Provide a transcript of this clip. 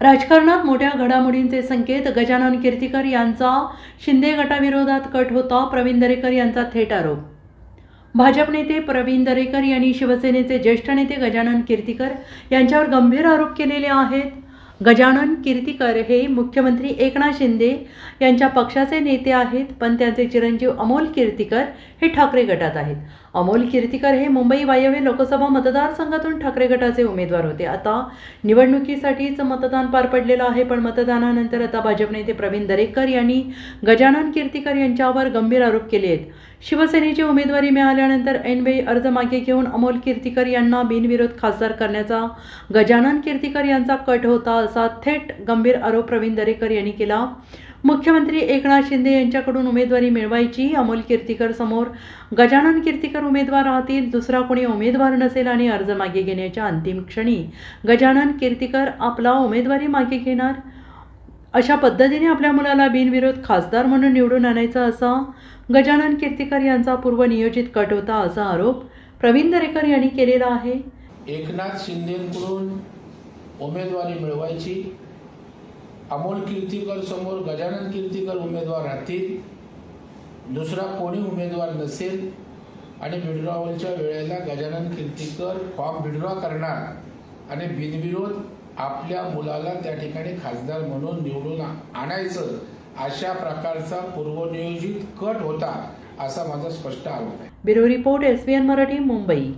राजकारणात मोठ्या घडामोडींचे संकेत गजानन कीर्तीकर यांचा शिंदे गटाविरोधात कट होता प्रवीण दरेकर यांचा थेट आरोप. भाजप नेते प्रवीण दरेकर यांनी शिवसेनेचे ज्येष्ठ नेते गजानन कीर्तीकर यांच्यावर गंभीर आरोप केलेले आहेत. गजानन कीर्तीकर हे मुख्यमंत्री एकनाथ शिंदे यांच्या पक्षाचे नेते आहेत पण त्यांचे चिरंजीव अमोल कीर्तीकर हे ठाकरे गटात आहेत. अमोल कीर्तीकर हे मुंबई वायव्य लोकसभा मतदारसंघातून ठाकरे गटाचे उमेदवार होते. आता निवडणुकीसाठीच मतदान पार पडलेलं आहे पण मतदानानंतर आता भाजप नेते प्रवीण दरेकर यांनी गजानन कीर्तीकर यांच्यावर गंभीर आरोप केले आहेत. शिवसेनेची उमेदवारी मिळाल्यानंतर ऐनवेळी अर्ज मागे घेऊन अमोल कीर्तीकर यांना बिनविरोध खासदार करण्याचा गजानन कीर्तीकर यांचा कट होता असा थेट गंभीर आरोप प्रवीण दरेकर यांनी केला. मुख्यमंत्री एकनाथ शिंदे यांच्याकडून उमेदवारी मिळवायची अमोल कीर्तीकर समोर गजानन कीर्तीकर उमेदवार राहतील दुसरा कोणी उमेदवार नसेल आणि अर्ज मागे घेण्याच्या अंतिम क्षणी गजानन कीर्तीकर आपला उमेदवारी मागे घेणार. अशा पद्धतीने आपल्या मुलाला बिनविरोध खासदार म्हणून निवडून आणायचा असा गजानन कीर्तीकर यांचा पूर्वनियोजित कट होता असा आरोप प्रवीण दरेकर यांनी केलेला आहे. एकनाथ शिंदेकडून उमेदवारी मिळवायची. अमोल कीर्तीकर समोर गजानन कीर्तीकर उमेदवार राहतील. दुसरा कोणी उमेदवार नसेल. आणि विड्रॉवलच्या वेळेला गजानन कीर्तीकर फॉर्म विड्रॉ करणार आणि बिनविरोध आपल्या मुलाला त्या ठिकाणी खासदार म्हणून निवडून आणायचं अशा प्रकारचा पूर्वनियोजित कट होता असा माझा स्पष्ट आरोप आहे. Bureau report S Marathi Mumbai.